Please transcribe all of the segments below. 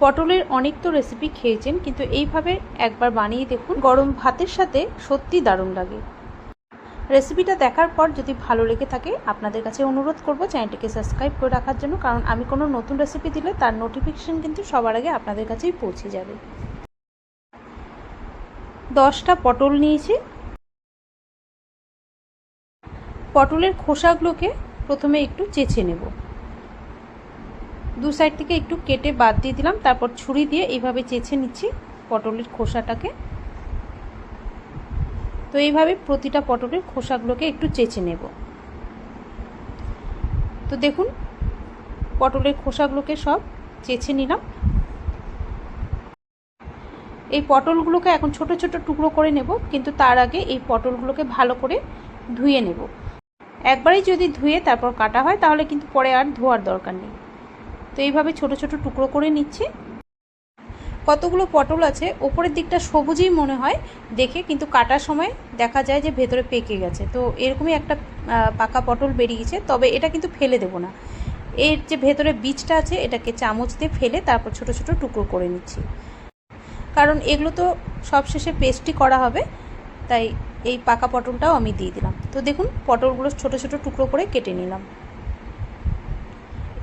পটলের অনেক তো রেসিপি খেয়েছেন, কিন্তু এইভাবে একবার বানিয়ে দেখুন। গরম ভাতের সাথে সত্যি দারুণ লাগে। রেসিপিটা দেখার পর যদি ভালো লেগে থাকে, আপনাদের কাছে অনুরোধ করব চ্যানেলটিকে সাবস্ক্রাইব করে রাখার জন্য, কারণ আমি কোনো নতুন রেসিপি দিলে তার নোটিফিকেশান কিন্তু সবার আগে আপনাদের কাছেই পৌঁছে যাবে। দশটা পটল নিয়েছি। পটলের খোসাগুলোকে প্রথমে একটু চেঁচে নেব। দু সাইড থেকে একটু কেটে বাদ দিয়ে দিলাম, তারপর ছুরি দিয়ে এইভাবে চেঁচে নিচ্ছি পটলের খোসাটাকে। তো এইভাবে প্রতিটা পটলের খোসাগুলোকে একটু চেঁচে নেব। তো দেখুন, পটলের খোসাগুলোকে সব চেঁচে নিলাম। এই পটলগুলোকে এখন ছোট ছোট টুকরো করে নেব, কিন্তু তার আগে এই পটলগুলোকে ভালো করে ধুয়ে নেব। একবারেই যদি ধুয়ে তারপর কাটা হয়, তাহলে কিন্তু পরে আর ধোয়ার দরকার নেই। তো এইভাবে ছোট ছোট টুকরো করে নিচ্ছি। কতগুলো পটল আছে, ওপরের দিকটা সবুজই মনে হয়, দেখে কিন্তু কাটার সময় দেখা যায় যে ভেতরে পেকে গেছে। তো এরকমই একটা পাকা পটল বেরিয়েছে, তবে এটা কিন্তু ফেলে দেবো না। এর যে ভেতরে বীজটা আছে, এটাকে চামচ দিয়ে ফেলে তারপর ছোট ছোট টুকরো করে নিচ্ছি। কারণ এগুলো তো সবশেষে পেস্টই করা হবে, তাই এই পাকা পটলটাও আমি দিয়ে দিলাম। তো দেখুন, পটলগুলো ছোট ছোট টুকরো করে কেটে নিলাম।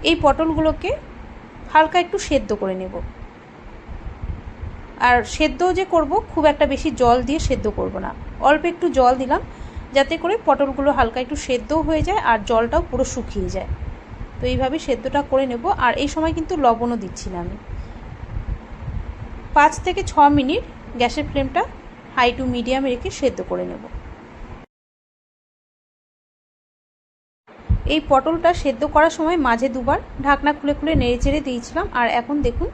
এই পটলগুলোকে হালকা একটু সেদ্ধ করে নেব। আর সেদ্ধ যে করব, খুব একটা বেশি জল দিয়ে সেদ্ধ করব না। অল্প একটু জল দিলাম, যাতে করে পটলগুলো হালকা একটু সেদ্ধও হয়ে যায় আর জলটাও পুরো শুকিয়ে যায়। তো এইভাবে সেদ্ধটা করে নেব, আর এই সময় কিন্তু লবণও দিচ্ছি না আমি। পাঁচ থেকে ছ মিনিট গ্যাসের ফ্লেমটা হাই টু মিডিয়ামে রেখে সেদ্ধ করে নেব। এই পটলটা সেদ্ধ করার সময় মাঝে দুবার ঢাকনা খুলে খুলে নেড়ে চেড়ে দিয়েছিলাম। আর এখন দেখুন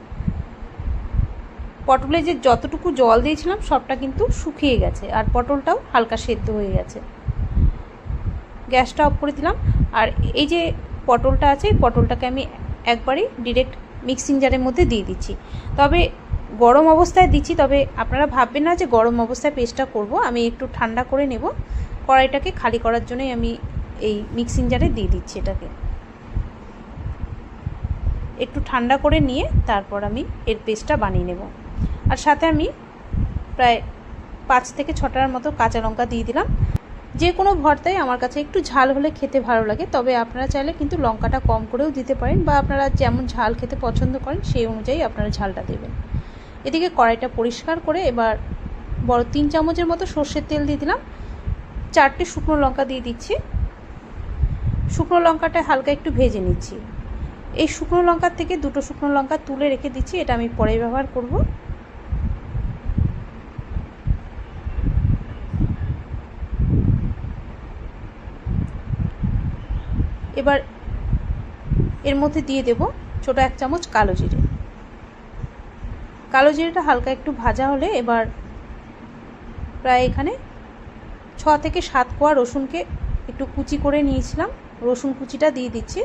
পটলে যে যতটুকু জল দিয়েছিলাম, সবটা কিন্তু শুকিয়ে গেছে আর পটলটাও হালকা সেদ্ধ হয়ে গেছে। গ্যাসটা অফ করে দিলাম। আর এই যে পটলটা আছে, এই পটলটাকে আমি একবারই ডিরেক্ট মিক্সিং জারের মধ্যে দিয়ে দিচ্ছি। তবে গরম অবস্থায় দিচ্ছি, তবে আপনারা ভাববেন না যে গরম অবস্থায় পেস্টটা করব। আমি একটু ঠান্ডা করে নেব। কড়াইটাকে খালি করার জন্যই আমি এই মিক্সিং জারে দিয়ে দিচ্ছি এটাকে। একটু ঠান্ডা করে নিয়ে তারপর আমি এর পেস্টটা বানিয়ে নেব। আর সাথে আমি প্রায় পাঁচ থেকে ছটার মতো কাঁচা লঙ্কা দিয়ে দিলাম। যে কোনো ভর্তায় আমার কাছে একটু ঝাল হলে খেতে ভালো লাগে, তবে আপনারা চাইলে কিন্তু লঙ্কাটা কম করেও দিতে পারেন বা আপনারা যেমন ঝাল খেতে পছন্দ করেন সেই অনুযায়ী আপনারা ঝালটা দেবেন। এদিকে কড়াইটা পরিষ্কার করে এবার বড় তিন চামচের মতো সর্ষের তেল দিয়ে দিলাম। চারটে শুকনো লঙ্কা দিয়ে দিচ্ছি। শুকনো লঙ্কাটা হালকা একটু ভেজে নিচ্ছি। এই শুকনো লঙ্কার থেকে দুটো শুকনো লঙ্কা তুলে রেখে দিচ্ছি, এটা আমি পরে ব্যবহার করব। এবার এর মধ্যে দিয়ে দেব ছোট এক চামচ কালো জিরে। কালো জিরেটা হালকা একটু ভাজা হলে এবার প্রায় এখানে ছ থেকে সাত কোয়া রসুনকে একটু কুচি করে নিয়েছিলাম। রসুন কুচিটা দিয়ে দিচ্ছি।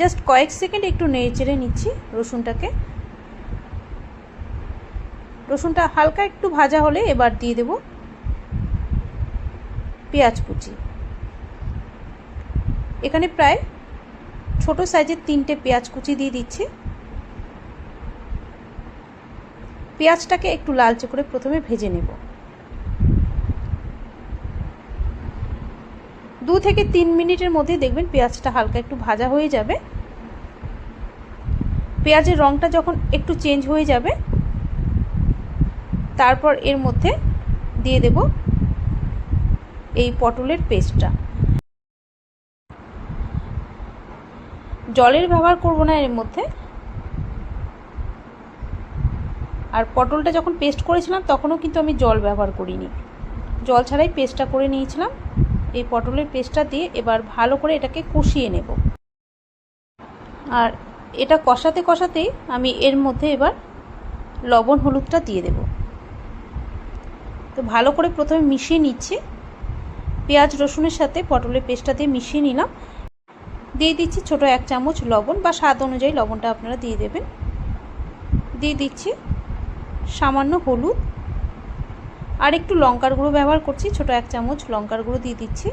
জাস্ট কয়েক সেকেন্ড একটু নেড়ে চেড়ে নিচ্ছি রসুনটাকে। রসুনটা হালকা একটু ভাজা হলে এবার দিয়ে দেব পেঁয়াজ কুচি। এখানে প্রায় ছোট সাইজের তিনটে পেঁয়াজ কুচি দিয়ে দিচ্ছি। পেঁয়াজটাকে একটু লালচে করে প্রথমে ভেজে নেব। দু থেকে তিন মিনিটের মধ্যে দেখবেন পেঁয়াজটা হালকা একটু ভাজা হয়ে যাবে। পেঁয়াজের রঙটা যখন একটু চেঞ্জ হয়ে যাবে, তারপর এর মধ্যে দিয়ে দেব এই পটলের পেস্টটা। জলের ব্যবহার করব না এর মধ্যে। আর পটলটা যখন পেস্ট করেছিলাম, তখনও কিন্তু আমি জল ব্যবহার করিনি। জল ছাড়াই পেস্টটা করে নিয়েছিলাম। এই পটলের পেস্টটা দিয়ে এবার ভালো করে এটাকে কষিয়ে নেব। আর এটা কষাতে কষাতেই আমি এর মধ্যে এবার লবণ, হলুদটা দিয়ে দেব। তো ভালো করে প্রথমে মিশিয়ে নিচ্ছি। পেঁয়াজ, রসুনের সাথে পটলের পেস্টটা দিয়ে মিশিয়ে নিলাম। দিয়ে দিচ্ছি ছোট এক চামচ লবণ বা স্বাদ অনুযায়ী লবণটা আপনারা দিয়ে দেবেন। দিয়ে দিচ্ছি সামান্য হলুদ। আর একটু লঙ্কার গুঁড়ো ব্যবহার করছি, ছোট এক চামচ লঙ্কার গুঁড়ো দিয়ে দিচ্ছি।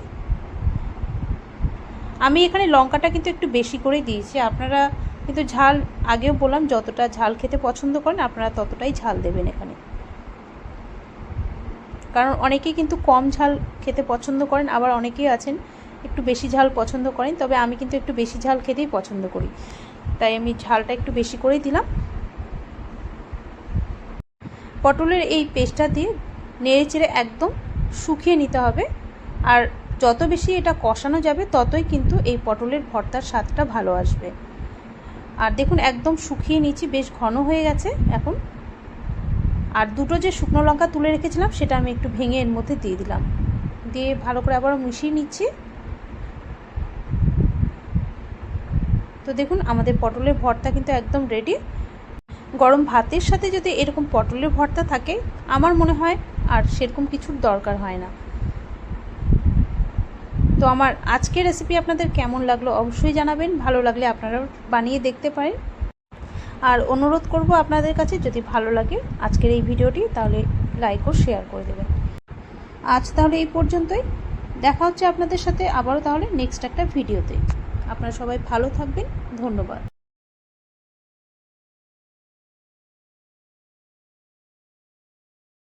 আমি এখানে লঙ্কাটা কিন্তু একটু বেশি করেই দিয়েছি। আপনারা কিন্তু ঝাল, আগেও বললাম যতটা ঝাল খেতে পছন্দ করেন, আপনারা ততটাই ঝাল দেবেন এখানে। কারণ অনেকেই কিন্তু কম ঝাল খেতে পছন্দ করেন, আবার অনেকেই আছেন একটু বেশি ঝাল পছন্দ করেন, তবে আমি কিন্তু একটু বেশি ঝাল খেতেই পছন্দ করি। তাই আমি ঝালটা একটু বেশি করেই দিলাম। পটলের এই পেস্টটা দিয়ে নেড়ে চেড়ে একদম শুকিয়ে নিতে হবে। আর যত বেশি এটা কষানো যাবে, ততই কিন্তু এই পটলের ভর্তার স্বাদটা ভালো আসবে। আর দেখুন, একদম শুকিয়ে নিচ্ছি বেশ ঘন হয়ে গেছে এখন। আর দুটো যে শুকনো লঙ্কা তুলে রেখেছিলাম, সেটা আমি একটু ভেঙে এর মধ্যে দিয়ে দিলাম। দিয়ে ভালো করে আবার মিশিয়ে নিচ্ছি। তো দেখুন, আমাদের পটলের ভর্তা কিন্তু একদম রেডি গরম ভাতের সাথে যদি এরকম পটলের ভর্তা থাকে, আমার মনে হয় আর সেরকম কিছুর দরকার হয় না। তো আমার আজকের রেসিপি আপনাদের কেমন লাগল অবশ্যই জানাবেন, ভালো লাগলে আপনারাও বানিয়ে দেখতে পারেন। আর অনুরোধ করব আপনাদের কাছে, যদি ভালো লাগে আজকের এই ভিডিওটি, তাহলে লাইক ও শেয়ার করে দেবেন। আজ তাহলে এই পর্যন্তই। দেখা হচ্ছে আপনাদের সাথে আবারও তাহলে নেক্সট একটা ভিডিওতে। আপনারা সবাই ভালো থাকবেন, ধন্যবাদ।